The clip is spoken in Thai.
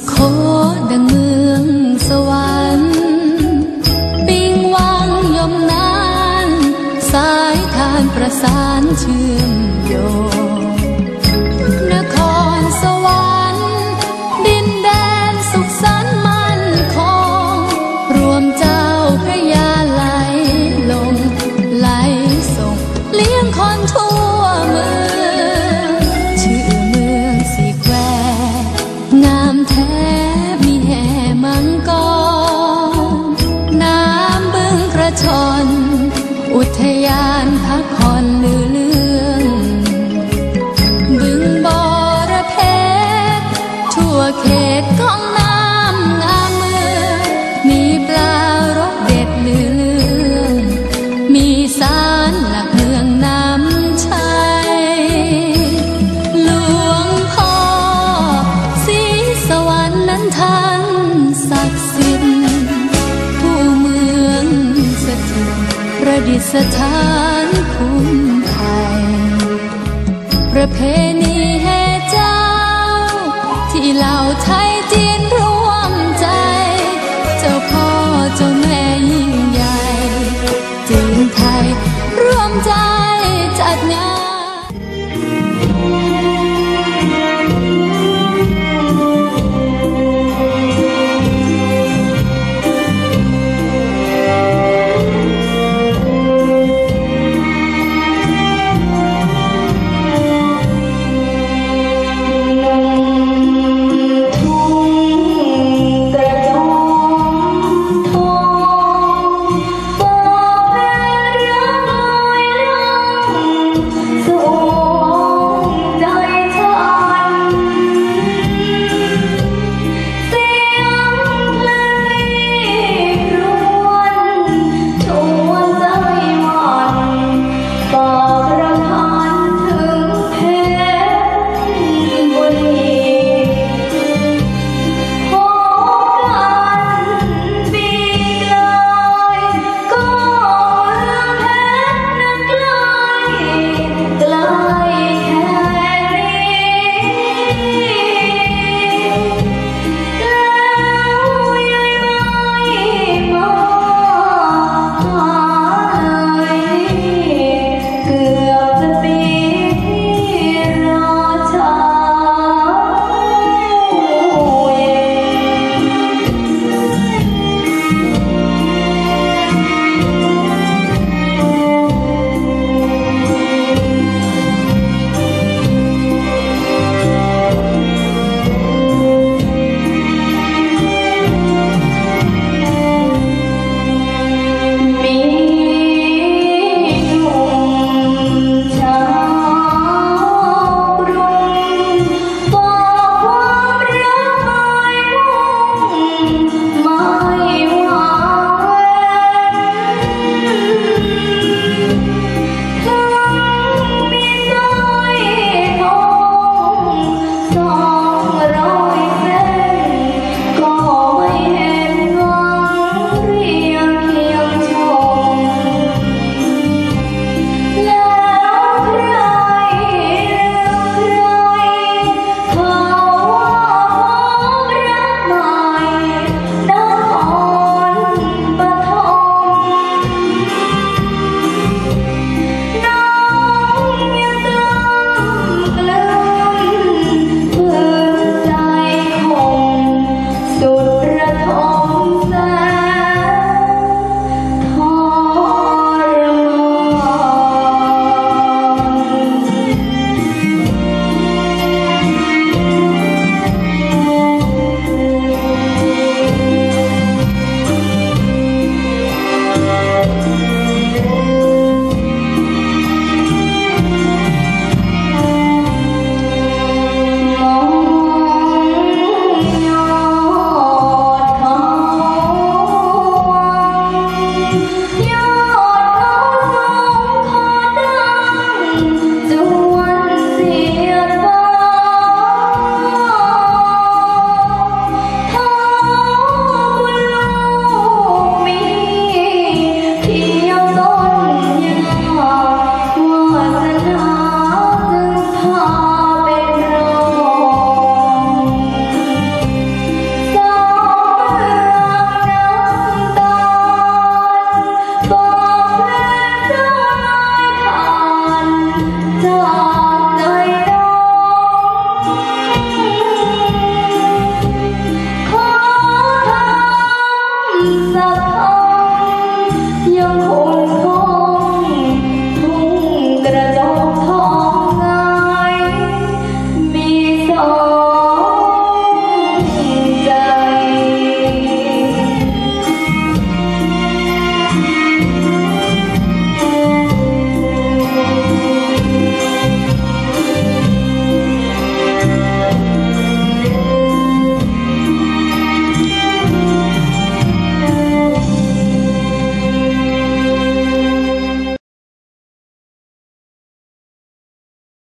สุขโขดังเมืองสวรรค์ปิงวังยมนาน สายทานประสานเชื่อมโยง เขตของน้ำงามเมืองมีปลารสเด็ดลือเรื่องมีสารหลักเมืองน้ำชัยหลวงพ่อสีสวรรค์นั้นท่านศักดิ์สิทธิ์ผู้เมืองสถิตประดิษฐานคุณไทยประเพณี saatnya